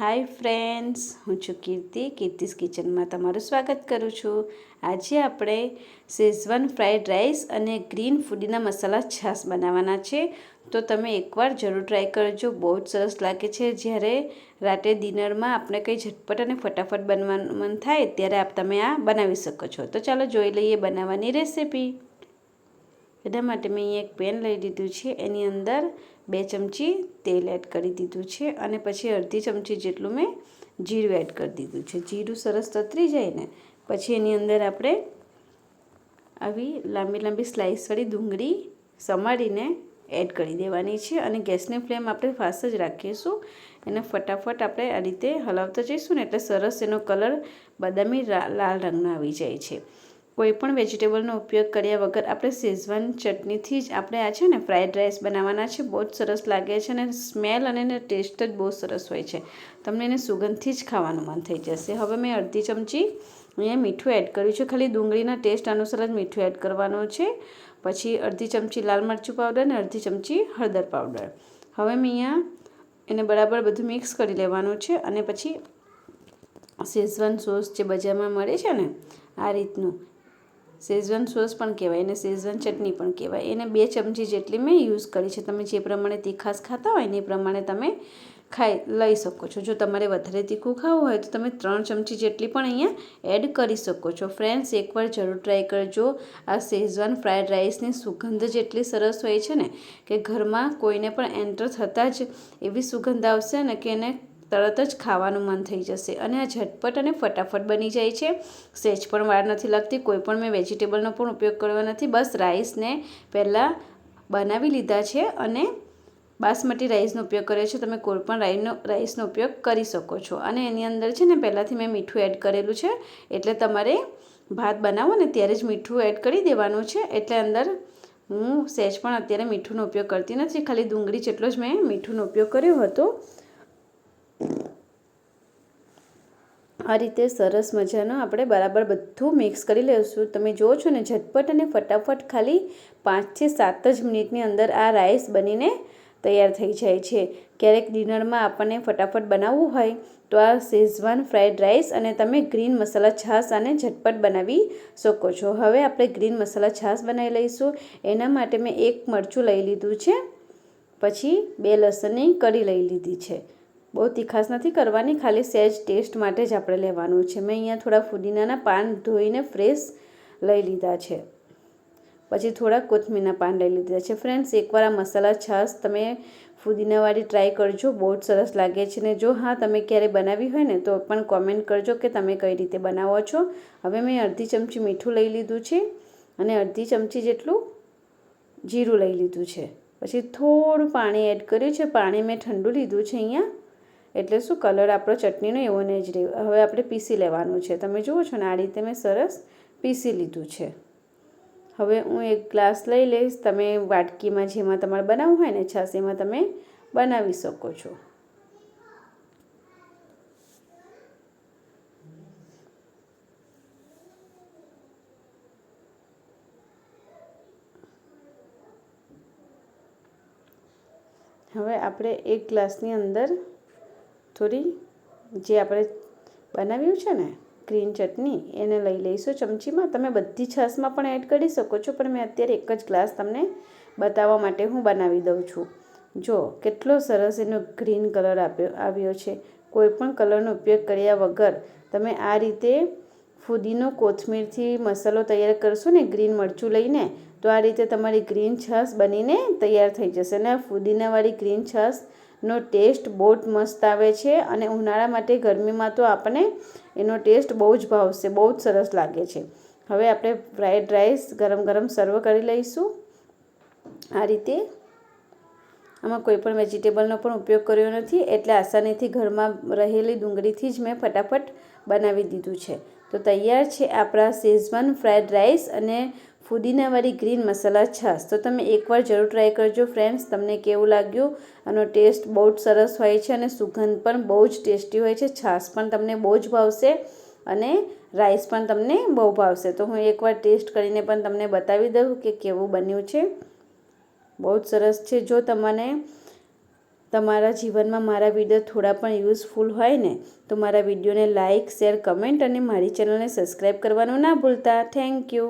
Hi friends હું છું કીર્તિ. કીર્તિસ કિચનમાં તમારું સ્વાગત કરું છું. આજે આપણે શેઝવાન ફ્રાઈડ રાઈસ અને ગ્રીન ફૂડીના મસાલા છાશ બનાવવાના છે. તો તમે એકવાર જરૂર ટ્રાય કરજો. બહુ જ સરસ લાગે છે. જ્યારે રાતે ડિનરમાં આપણે કંઈ ઝટપટ અને ફટાફટ બનવાનું મન થાય, ત્યારે આપ તમે આ બનાવી શકો છો. તો ચાલો જોઈ લઈએ બનાવવાની રેસીપી એના માટે મેં અહીંયા એક પેન લઈ લીધું છે. એની અંદર બે ચમચી તેલ એડ કરી દીધું છે અને પછી અડધી ચમચી જેટલું મેં જીરું એડ કરી દીધું છે. જીરું સરસ તતરી જાય ને, પછી એની અંદર આપણે આવી લાંબી લાંબી સ્લાઇસવાળી ડુંગળી સમારીને એડ કરી દેવાની છે અને ગેસની ફ્લેમ આપણે ફાસ્ટ જ રાખીશું. એને ફટાફટ આપણે આ રીતે હલાવતા જઈશું ને એટલે સરસ એનો કલર બદામી લાલ રંગનો આવી જાય છે. કોઈ પણ વેજીટેબલનો ઉપયોગ કર્યા વગર આપણે શેઝવાન ચટણીથી જ આપણે આ છે ને ફ્રાઈડ રાઈસ બનાવવાના છે. બહુ જ સરસ લાગે છે અને સ્મેલ અને એને ટેસ્ટ જ બહુ સરસ હોય છે. તમને એને સુગંધથી જ ખાવાનું મન થઈ જશે. હવે મેં અડધી ચમચી અહીંયા મીઠું એડ કર્યું છે. ખાલી ડુંગળીના ટેસ્ટ અનુસાર જ મીઠું એડ કરવાનું છે. પછી અડધી ચમચી લાલ મરચું પાવડર અને અડધી ચમચી હળદર પાવડર. હવે મેં અહીંયા એને બરાબર બધું મિક્સ કરી લેવાનું છે અને પછી શેઝવાન સોસ જે બજારમાં મળે છે ને, આ રીતનું શેઝવાન સોસ પણ કહેવાય અને શેઝવાન ચટણી પણ કહેવાય. એને બે ચમચી જેટલી મેં યુઝ કરી છે. તમે જે પ્રમાણે તીખાસ ખાતા હોય ને એ પ્રમાણે તમે ખાઈ, લઈ શકો છો. જો તમારે વધારે તીખું ખાવું હોય તો તમે ત્રણ ચમચી જેટલી પણ અહીંયા એડ કરી શકો છો. ફ્રેન્ડ્સ એકવાર જરૂર ટ્રાય કરજો. આ શેઝવાન ફ્રાઈડ રાઈસની સુગંધ જેટલી સરસ હોય છે ને, કે ઘરમાં કોઈને પણ એન્ટર થતાં જ એવી સુગંધ આવશે ને કે એને તરત જ ખાવાનું મન થઈ જશે અને આ ઝટપટ અને ફટાફટ બની જાય છે. સેજ પણ વાર નથી લાગતી, કોઈ પણ મેં વેજીટેબલનો પણ ઉપયોગ કર્યો નથી. બસ રાઈસને પહેલાં બનાવી લીધા છે અને બાસમતી રાઈસનો ઉપયોગ કર્યો છે. તમે કોઈ પણ રાઈનો, રાઈસનો ઉપયોગ કરી શકો છો. અને એની અંદર છે ને પહેલાંથી મેં મીઠું એડ કરેલું છે. એટલે તમારે ભાત બનાવો ને ત્યારે જ મીઠું એડ કરી દેવાનું છે. એટલે અંદર હું સહેજ પણ અત્યારે મીઠુંનો ઉપયોગ કરતી નથી. ખાલી ડુંગળી જેટલો જ મેં મીઠુંનો ઉપયોગ કર્યો હતો. આ રીતે સરસ મજાનો આપણે બરાબર બધું મિક્સ કરી લઈશું તમે જુઓ છો ને, ઝટપટ અને ફટાફટ ખાલી પાંચથી સાત જ મિનિટની અંદર આ રાઈસ બનીને તૈયાર થઈ જાય છે. ક્યારેક ડિનરમાં આપણને ફટાફટ બનાવવું હોય તો આ શેઝવાન ફ્રાઈડ રાઈસ અને તમે ગ્રીન મસાલા છાશ આને ઝટપટ બનાવી શકો છો. હવે આપણે ગ્રીન મસાલા છાશ બનાવી લઈશું. એના માટે મેં એક મરચું લઈ લીધું છે. પછી બે લસણની કઢી લઈ લીધી છે. બહુ તીખાસ નથી કરવાની, ખાલી સહેજ ટેસ્ટ માટે જ આપણે લેવાનું છે. મેં અહીંયા થોડા ફુદીનાના પાન ધોઈને ફ્રેશ લઈ લીધા છે. પછી થોડા કોથમીરના પાન લઈ લીધા છે. ફ્રેન્ડ્સ, એકવાર આ મસાલા છાશ તમે ફુદીનાવાળી ટ્રાય કરજો, બહુ જ સરસ લાગે છે. ને જો હા તમે ક્યારે બનાવી હોય ને, તો પણ કોમેન્ટ કરજો કે તમે કઈ રીતે બનાવો છો. હવે મેં અડધી ચમચી મીઠું લઈ લીધું છે અને અડધી ચમચી જેટલું જીરું લઈ લીધું છે. પછી થોડું પાણી એડ કર્યું છે. પાણી મેં ઠંડુ લીધું છે અહીંયા. એટલે શું કલર આપણો ચટણીનો એવો ને જ રહ્યો. હવે આપણે પીસી લેવાનું છે. તમે જુઓ છો ને, આ રીતે મેં સરસ પીસી લીધું છે. હવે હું એક ગ્લાસ લઈ લઈશ. તમે વાટકીમાં જેમાં તમારે બનાવવું હોય ને છાશ તમે બનાવી શકો છો. હવે આપણે એક ગ્લાસની અંદર થોડી જે આપણે બનાવ્યું છે ને, ગ્રીન ચટણી, એને લઈ લઈશું ચમચીમાં. તમે બધી છાશમાં પણ એડ કરી શકો છો, પણ મેં અત્યારે એક જ ગ્લાસ તમને બતાવવા માટે હું બનાવી દઉં છું. જો, કેટલો સરસ એનો ગ્રીન કલર આપ્યો, આવ્યો છે. કોઈ પણ કલરનો ઉપયોગ કર્યા વગર તમે આ રીતે ફુદીનો કોથમીરથી મસાલો તૈયાર કરશો ને, ગ્રીન મરચું લઈને, તો આ રીતે તમારી ગ્રીન છાશ બનીને તૈયાર થઈ જશે. અને ફુદીનાવાળી ગ્રીન છાશ નો ટેસ્ટ બહુ જ મસ્ત આવે છે અને ઉનાળા માટે ગરમીમાં તો આપણને એનો ટેસ્ટ બહુ જ ભાવશે, બહુ જ સરસ લાગે છે. હવે આપણે ફ્રાઈડ રાઈસ ગરમ ગરમ સર્વ કરી લઈશું. આ રીતે આમાં કોઈ પણ વેજીટેબલનો પણ ઉપયોગ કર્યો નથી, એટલે આસાનીથી ઘરમાં રહેલી ડુંગળીથી જ મેં ફટાફટ બનાવી દીધું છે. તો તૈયાર છે આપણા શેઝવાન ફ્રાઈડ રાઈસ અને ફુદીનાવાળી ગ્રીન મસાલા છાશ. તો તમે એકવાર જરૂર ટ્રાય કરજો ફ્રેન્ડ્સ તમને કેવું લાગ્યું? આનો ટેસ્ટ બહુ જ સરસ હોય છે અને સુગંધ પણ બહુ જ ટેસ્ટી હોય છે. છાશ પણ તમને બહુ જ ભાવશે અને રાઈસ પણ તમને બહુ ભાવશે. તો હું એકવાર ટેસ્ટ કરીને પણ તમને બતાવી દઉં કે કેવું બન્યું છે. બહુ જ સરસ છે. જો તમને તમારા જીવનમાં મારા વીડિયો થોડા પણ યુઝફુલ હોય ને, તો મારા વિડીયોને લાઇક શેર કમેન્ટ અને મારી ચેનલને સબસ્ક્રાઈબ કરવાનું ના ભૂલતા. Thank you